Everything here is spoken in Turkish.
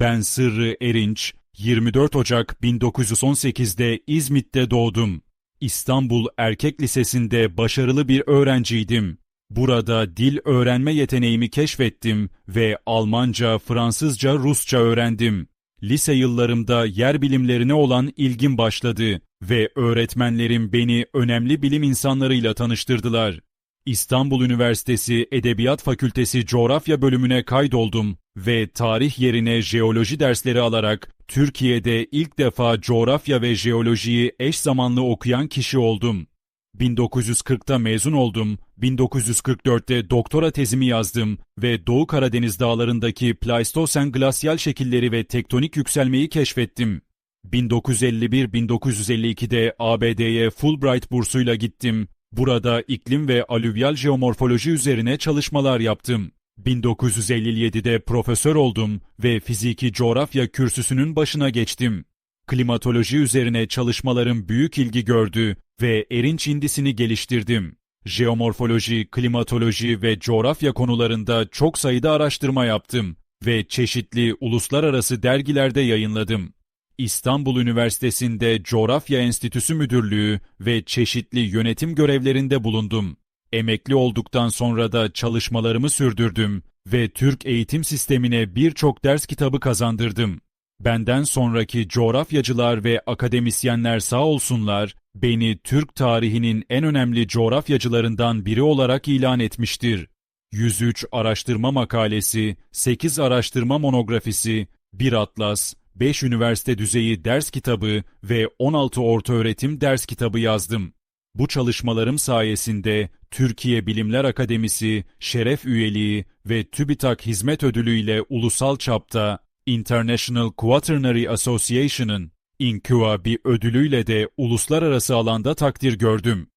Ben Sırrı Erinç, 24 Ocak 1918'de İzmit'te doğdum. İstanbul Erkek Lisesi'nde başarılı bir öğrenciydim. Burada dil öğrenme yeteneğimi keşfettim ve Almanca, Fransızca, Rusça öğrendim. Lise yıllarımda yer bilimlerine olan ilgim başladı ve öğretmenlerim beni önemli bilim insanlarıyla tanıştırdılar. İstanbul Üniversitesi Edebiyat Fakültesi Coğrafya bölümüne kaydoldum ve tarih yerine jeoloji dersleri alarak Türkiye'de ilk defa coğrafya ve jeolojiyi eş zamanlı okuyan kişi oldum. 1940'ta mezun oldum, 1944'te doktora tezimi yazdım ve Doğu Karadeniz dağlarındaki Pleistosen glasyal şekilleri ve tektonik yükselmeyi keşfettim. 1951-1952'de ABD'ye Fulbright bursuyla gittim. Burada iklim ve alüvyal jeomorfoloji üzerine çalışmalar yaptım. 1957'de profesör oldum ve fiziki coğrafya kürsüsünün başına geçtim. Klimatoloji üzerine çalışmalarım büyük ilgi gördü ve erinç indisini geliştirdim. Jeomorfoloji, klimatoloji ve coğrafya konularında çok sayıda araştırma yaptım ve çeşitli uluslararası dergilerde yayınladım. İstanbul Üniversitesi'nde Coğrafya Enstitüsü Müdürlüğü ve çeşitli yönetim görevlerinde bulundum. Emekli olduktan sonra da çalışmalarımı sürdürdüm ve Türk eğitim sistemine birçok ders kitabı kazandırdım. Benden sonraki coğrafyacılar ve akademisyenler sağ olsunlar, beni Türk tarihinin en önemli coğrafyacılarından biri olarak ilan etmiştir. 103 araştırma makalesi, 8 araştırma monografisi, 1 atlas, 5 üniversite düzeyi ders kitabı ve 16 ortaöğretim ders kitabı yazdım. Bu çalışmalarım sayesinde Türkiye Bilimler Akademisi, şeref üyeliği ve TÜBİTAK hizmet ödülü ile ulusal çapta International Quaternary Association'ın INQA bir ödülüyle de uluslararası alanda takdir gördüm.